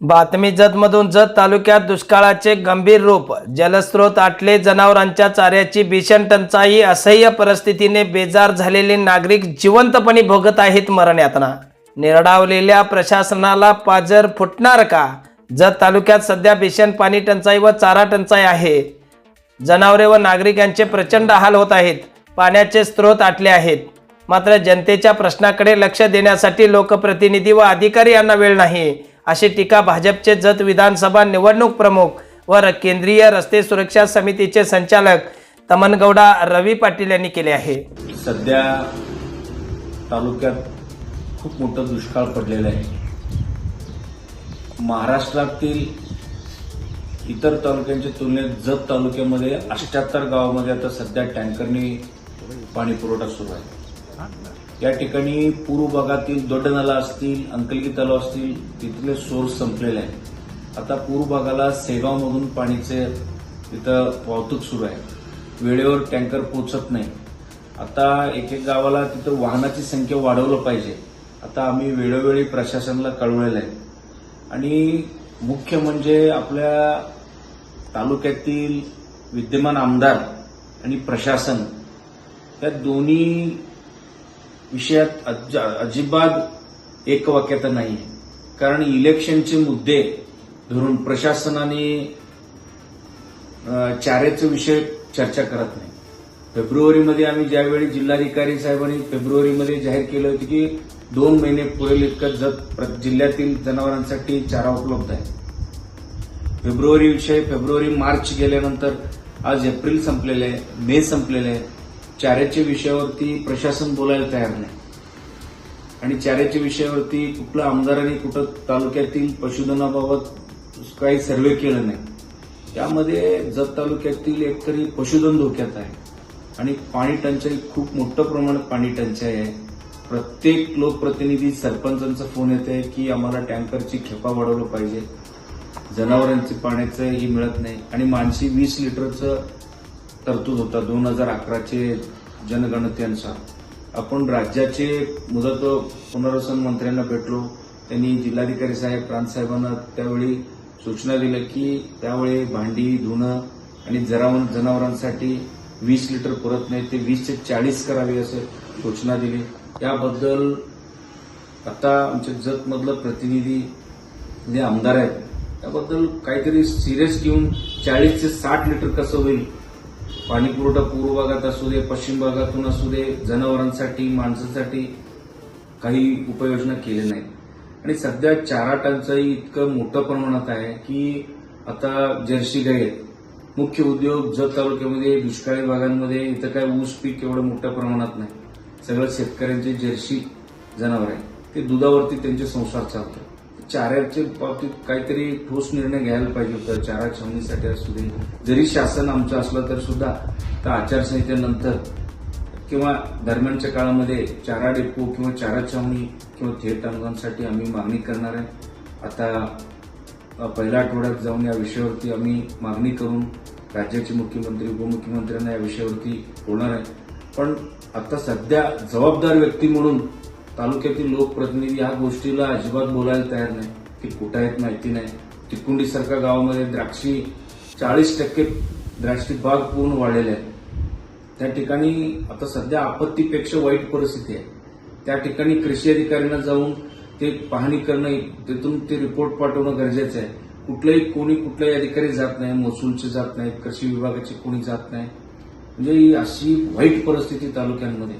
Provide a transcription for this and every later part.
बातमी जतमधून जत तालुक्यात दुष्काळाचे गंभीर रूप जलस्रोत आटले जनावरांच्या चाऱ्याची भीषण टंचाई असह्य परिस्थितीने बेजार झालेले नागरिक जिवंतपणे भोगत आहेत मरणातना निरडावलेल्या प्रशासनाला पाजर फुटणार का? जत तालुक्यात सध्या भीषण पाणी टंचाई व चारा टंचाई आहे. जनावरे व नागरिक यांचे प्रचंड हाल होत आहेत. पाण्याचे स्रोत आटले आहेत. मात्र जनतेच्या प्रश्नाकडे लक्ष देण्यासाठी लोकप्रतिनिधी व अधिकारी यांना वेळ नाही. अशी टीका भाजपचे जत विधानसभा निवडणूक प्रमुख व र- केंद्रीय रस्ते सुरक्षा समितीचे संचालक तमनगौडा रवी पाटील यांनी केले आहे. सध्या तालुक्यात खूप मोठं दुष्काळ पडलेलं आहे. महाराष्ट्रातील इतर तालुक्यांच्या तुलनेत जत तालुक्यामध्ये अष्ट्याहत्तर गावामध्ये आता सध्या टँकरनी पाणी पुरवठा सुरू आहे. या ठिकाणी पूर्व भागातील दोड्डनाला असतील अंकलगी तलाव असतील तिथले सोर्स संपलेले आहेत. आता पूर्व भागाला सेगावमधून पाणीचे तिथं वाहतूक सुरू आहे. वेळेवर टँकर पोचत नाही. आता एक एक गावाला तिथं वाहनाची संख्या वाढवलं पाहिजे. आता आम्ही वेळोवेळी प्रशासनाला कळवलेलं आहे. आणि मुख्य म्हणजे आपल्या तालुक्यातील विद्यमान आमदार आणि प्रशासन या दोन्ही विषयात अजिबात एकवाक्यता नाही. कारण इलेक्शनचे मुद्दे धरून प्रशासनाने अ, चाऱ्याचे विषय चर्चा करत नाही. फेब्रुवारीमध्ये आम्ही ज्यावेळी जिल्हाधिकारी साहेबांनी फेब्रुवारीमध्ये जाहीर केलं होतं की दोन महिने पुरेल इतकं जत प्र- जिल्ह्यातील जनावरांसाठी चारा उपलब्ध आहे. फेब्रुवारी विषय फेब्रुवारी मार्च गेल्यानंतर आज एप्रिल संपलेले आहे मे संपलेले आहे. चाऱ्याच्या विषयावरती प्रशासन बोलायला तयार नाही. आणि चाऱ्याच्या विषयावरती कुठलं आमदारांनी कुठं तालुक्यातील पशुधनाबाबत काही सर्वे केलं नाही. त्यामध्ये जत तालुक्यातील एकतरी पशुधन धोक्यात आहे. आणि पाणी टंचाई खूप मोठं प्रमाणात पाणी टंचाई आहे. प्रत्येक लोकप्रतिनिधी सरपंचांचा फोन येत आहे की आम्हाला टँकरची खेपा वाढवलं पाहिजे. जनावरांची पाण्याचं ही मिळत नाही. आणि माणशी वीस लिटरचं तरतूद होता. दोन हजार अकराचे जनगणतेनुसार आपण राज्याचे मुदत पुनर्वसन मंत्र्यांना भेटलो. त्यांनी जिल्हाधिकारी साहेब प्रांतसाहेबांना त्यावेळी सूचना दिल्या की त्यावेळी भांडी धुणं आणि जरावण जनावरांसाठी वीस लिटर पुरत नाही ते वीस ते चाळीस करावे असं सूचना दिली. याबद्दल आता आमच्या जतमधलं प्रतिनिधी जे आमदार आहेत त्याबद्दल काहीतरी सिरियस घेऊन चाळीस ते साठ लिटर कसं होईल पाणी पुरवठा पूर्व भागात असू दे पश्चिम भागातून असू दे जनावरांसाठी माणसासाठी काही उपाययोजना केल्या नाहीत. आणि सध्या चारा टंचाई इतकं मोठ्या प्रमाणात आहे की आता जर्सी गाई आहेत. मुख्य उद्योग जत तालुक्यामध्ये दुष्काळी भागांमध्ये इथं काय ऊस पीक एवढं मोठ्या प्रमाणात नाही. सगळं शेतकऱ्यांचे जर्सी जनावर आहे ते दुधावरती त्यांचे संसार चालतात. चाऱ्याच्या बाबतीत काहीतरी ठोस निर्णय घ्यायला पाहिजे होता. चारा छावणीसाठी असू दे. जरी शासन आमचं असलं तर सुद्धा त्या आचारसंहितेनंतर किंवा दरम्यानच्या काळामध्ये चारा डेपो किंवा चारा छावणी किंवा थेट अंगांसाठी आम्ही मागणी करणार आहे. आता पहिल्या आठवड्यात जाऊन या विषयावरती आम्ही मागणी करून राज्याचे मुख्यमंत्री उपमुख्यमंत्र्यांना या विषयावरती बोलणार आहे. पण आता सध्या जबाबदार व्यक्ती म्हणून तालुक्यातील लोकप्रतिनिधी या गोष्टीला अजिबात बोलायला तयार नाही. की कुठं आहेत माहिती नाही. तिकुंडीसारख्या गावामध्ये द्राक्षी चाळीस टक्के द्राक्षी बाग पूर्ण वाढलेले आहे त्या ठिकाणी आता सध्या आपत्तीपेक्षा वाईट परिस्थिती आहे. त्या ठिकाणी कृषी अधिकाऱ्यांना जाऊन ते पाहणी करणं तिथून ते रिपोर्ट पाठवणं गरजेचं आहे. कुठलाही कोणी कुठलाही अधिकारी जात नाही महसूलचे जात नाहीत कृषी विभागाचे कोणी जात नाही. म्हणजे ही अशी वाईट परिस्थिती तालुक्यांमध्ये.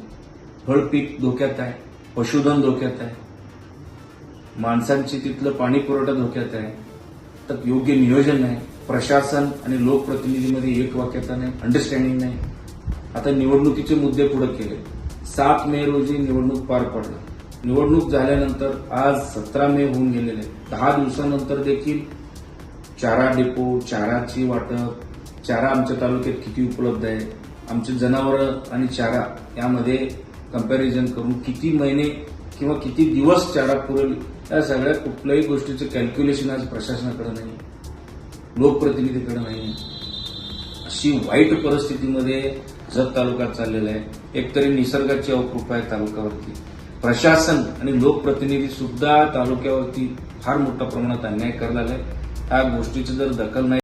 फळपीक धोक्यात आहे. पशुधन धोक्यात आहे. माणसांची तिथलं पाणी पुरवठा धोक्यात आहे. तर योग्य नियोजन नाही. प्रशासन आणि लोकप्रतिनिधीमध्ये एक वाक्यता नाही अंडरस्टँडिंग नाही. आता निवडणुकीचे मुद्दे पुढे केले. सात मे रोजी निवडणूक पार पडला. निवडणूक झाल्यानंतर आज सतरा मे होऊन गेलेले. आहे. दहा दिवसानंतर देखील चारा डेपो चाराची वाटप चारा आमच्या तालुक्यात किती उपलब्ध आहे आमचे जनावरं आणि चारा यामध्ये कंपॅरिझन करून किती महिने किंवा किती दिवस चारा पुरेल या सगळ्या कुठल्याही गोष्टीचं कॅल्क्युलेशन आज प्रशासनाकडे नाही. लोकप्रतिनिधीकडे नाही. अशी वाईट परिस्थितीमध्ये जत तालुका चाललेला आहे. एकतरी निसर्गाची अवकृपा आहे तालुक्यावरती प्रशासन आणि लोकप्रतिनिधी सुद्धा तालुक्यावरती फार मोठ्या प्रमाणात अन्याय करायला लागलाय. ह्या गोष्टीची जर दखल नाही